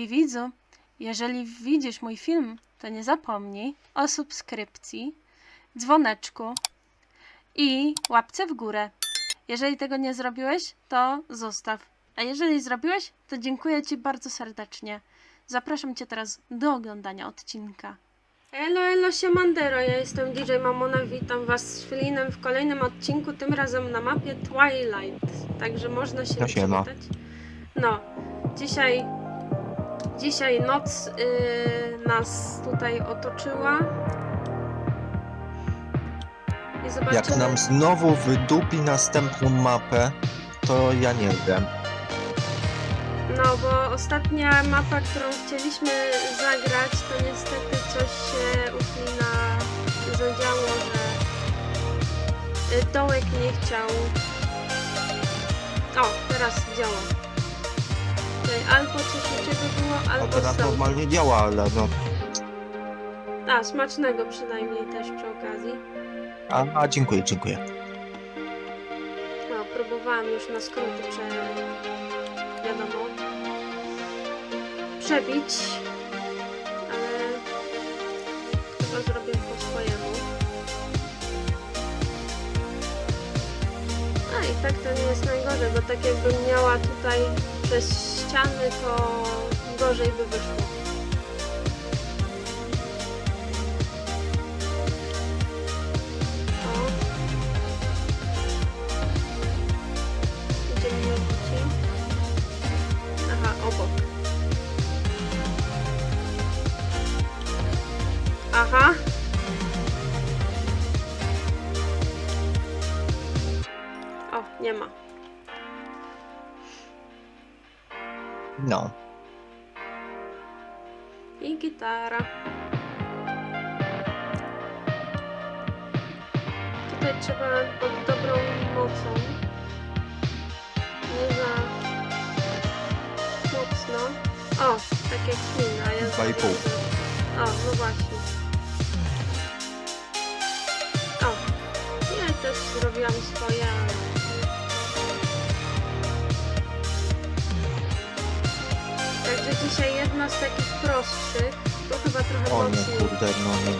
Drogi widzu, jeżeli widzisz mój film, to nie zapomnij o subskrypcji, dzwoneczku i łapce w górę. Jeżeli tego nie zrobiłeś, to zostaw. A jeżeli zrobiłeś, to dziękuję Ci bardzo serdecznie. Zapraszam Cię teraz do oglądania odcinka. Elo, elo, siemandero, ja jestem DJ Mamona, witam Was z Filinem w kolejnym odcinku, tym razem na mapie Twilight, także można się No przywitać. No, dzisiaj, dzisiaj noc yy, nas tutaj otoczyła i zobaczymy... Jak nam znowu wydupi następną mapę, to ja nie wiem. No, bo ostatnia mapa, którą chcieliśmy zagrać, to niestety coś się u Flina zadziało, że y, dołek nie chciał. O, teraz działa. Tutaj albo coś Ciebie było, A albo teraz stąd. normalnie działa, ale no. A, smacznego przynajmniej też przy okazji. A, a dziękuję, dziękuję. No, próbowałam już na skróty prze... wiadomo przebić, tak to nie jest najgorzej, bo tak jakbym miała tutaj przez ściany, to gorzej by wyszło. Nie ma. No. I gitara. Tutaj trzeba pod dobrą mocą. Nie za mocno. O, tak jak Flynn, a ja Dwa i pół. O, no właśnie. O, ja też zrobiłam swoje, ale... Także dzisiaj jedna z takich prostszych, to chyba trochę O nie, mocniej. kurde, no nie.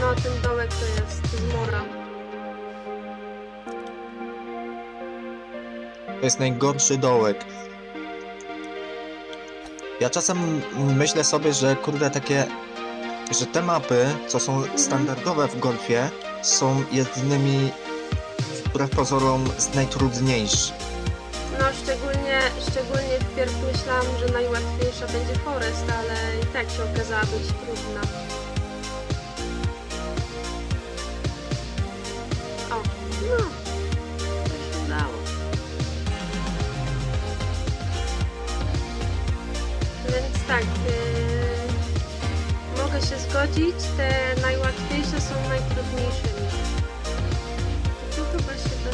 No, ten dołek to jest zmora. To jest najgorszy dołek. Ja czasem myślę sobie, że kurde takie, że te mapy, co są standardowe w golfie, są jednymi wbrew pozorom z najtrudniejszych. Myślałam, że najłatwiejsza będzie Forest, ale i tak się okazała być trudna. O, no, to się udało. Więc tak, yy, mogę się zgodzić, te najłatwiejsze są najtrudniejszymi. Tu chyba się da.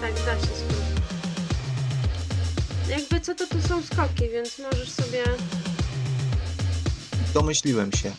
Tak, da się co to tu są skoki, więc możesz sobie... Domyśliłem się.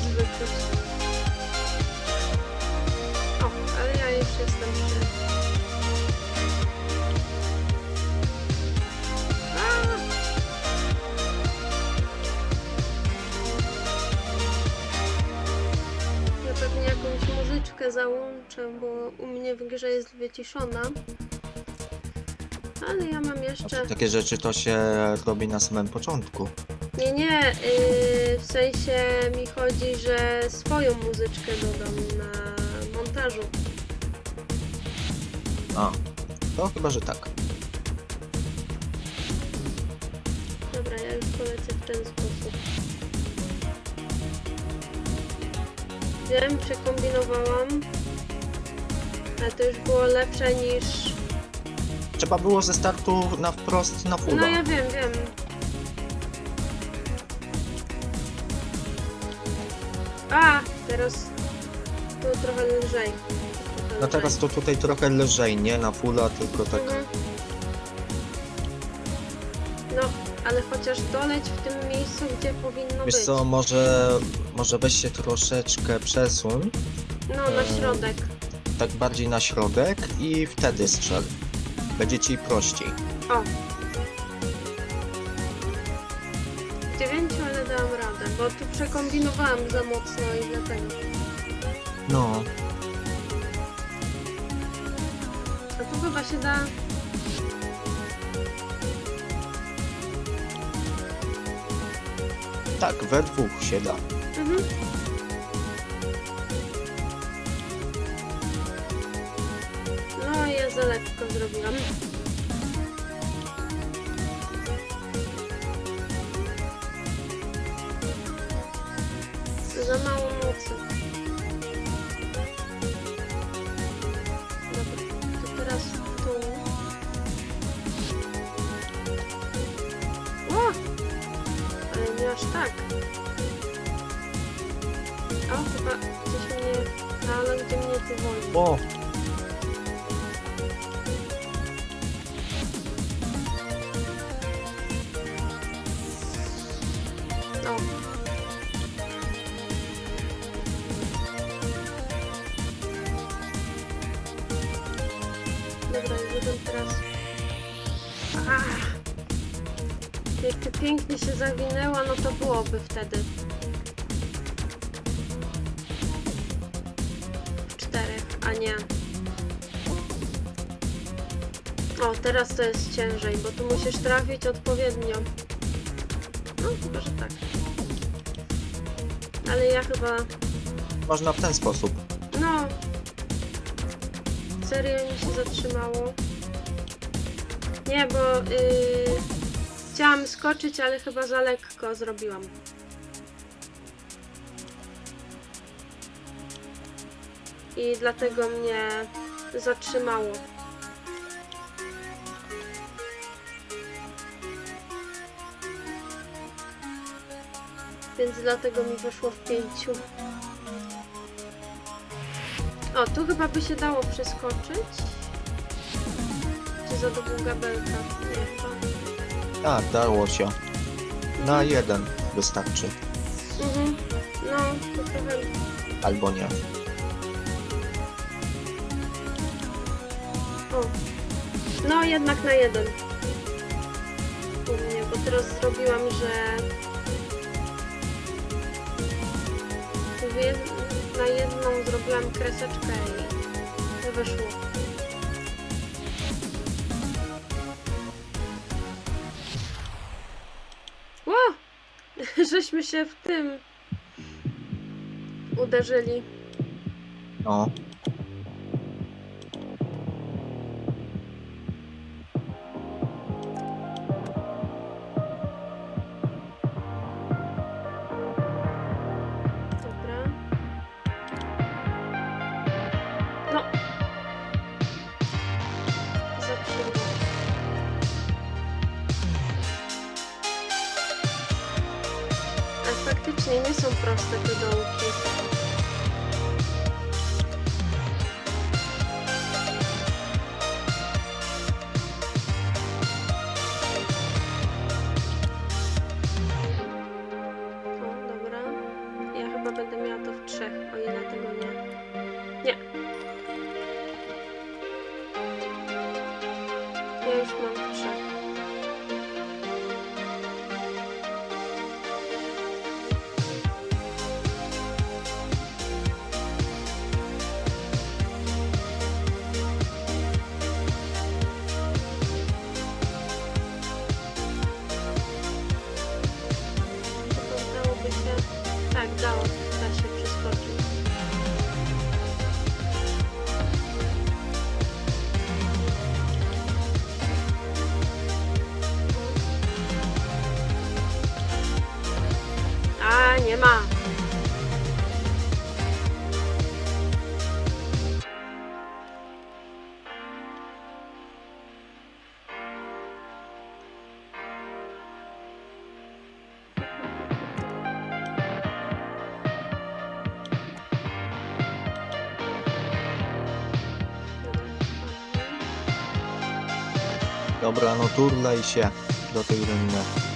Dobrą moc wyczuć. O, ale ja już jestem przy... Ja pewnie jakąś muzyczkę załączę, bo u mnie w grze jest wyciszona. Ale ja mam jeszcze... Takie rzeczy to się robi na samym początku. Nie, nie, yy, w sensie mi chodzi, że swoją muzyczkę dodam na montażu. A, to chyba, że tak. Dobra, ja już polecę w ten sposób. Wiem, przekombinowałam. Ale to już było lepsze niż... Trzeba było ze startu na wprost na fulla. No ja wiem, wiem. Teraz tu trochę lżej. Trochę No teraz to tutaj trochę lżej, nie na fulla, tylko tak. Mhm. No, ale chociaż doleć w tym miejscu, gdzie powinno Wiesz być. co, może, może weź się troszeczkę przesuń, No, na Eee. środek. tak bardziej na środek i wtedy strzel. Będzie ci prościej. O. dałam radę, bo tu przekombinowałam za mocno i dlatego. No, A tu chyba się da... tak, we dwóch się da. Mhm. No i ja za lekko zrobiłam. Za mało mocy. Dobra, to teraz tu. O! Ale nie aż tak. O, chyba gdzieś mnie... No, ale gdzie mnie woli? O, O. pięknie się zawinęła, no to byłoby wtedy. W czterech, a nie. O, teraz to jest ciężej, bo tu musisz trafić odpowiednio. No, chyba, że tak. Ale ja chyba... można w ten sposób. No... Serio mi się zatrzymało. Nie, bo... Yy, chciałam skoczyć, ale chyba za lekko zrobiłam. I dlatego mnie zatrzymało. Więc dlatego mi wyszło w pięciu. O, tu chyba by się dało przeskoczyć. Czy za długa belka? Nie, chyba. Tak, dało się. Na jeden wystarczy. Mhm. No, to trochę... Albo nie. O. No, jednak na jeden. U mnie, bo teraz zrobiłam, że... Na jedną zrobiłam kreseczkę i wyszło. Żeśmy się w tym uderzyli. No. Faktycznie nie są nie ma. Dobra, no turlaj się do tej rynny.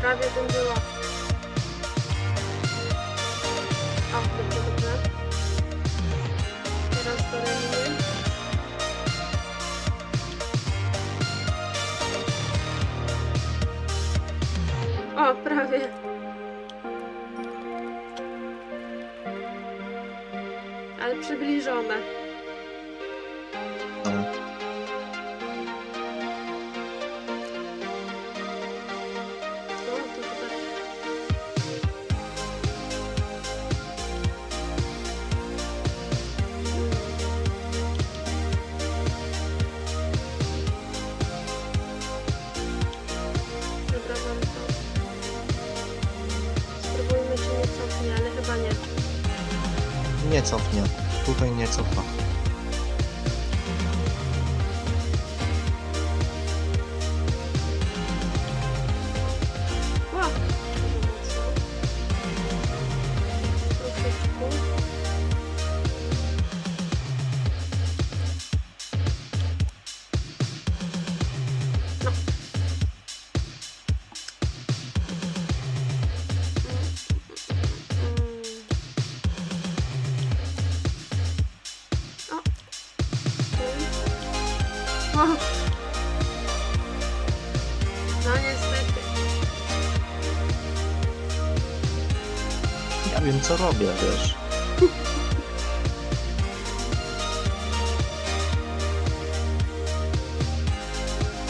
Prawie, była. O, dobrze, dobrze. Teraz ręki. O, prawie. Ale przybliżone. Nie cofnie. Tutaj nie cofa. Wiem co robię, wiesz.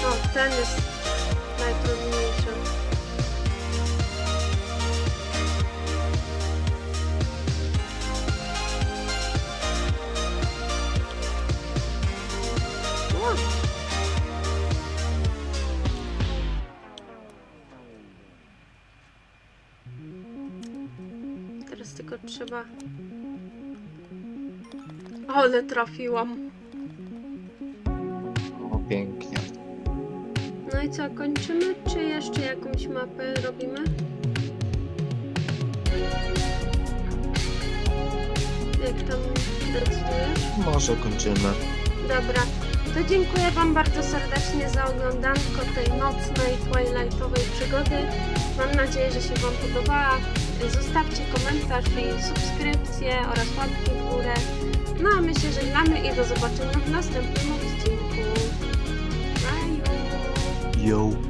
O, ten jest trzeba... Ale trafiłam. O, pięknie. No i co, kończymy, czy jeszcze jakąś mapę robimy? Jak tam decydujesz? Może kończymy. Dobra, to dziękuję Wam bardzo serdecznie za oglądanko tej nocnej, twilightowej przygody. Mam nadzieję, że się Wam podobała. Zostawcie komentarz i subskrypcję oraz łapki w górę. No a my się żegnamy i do zobaczenia w następnym odcinku. Bye! Yo.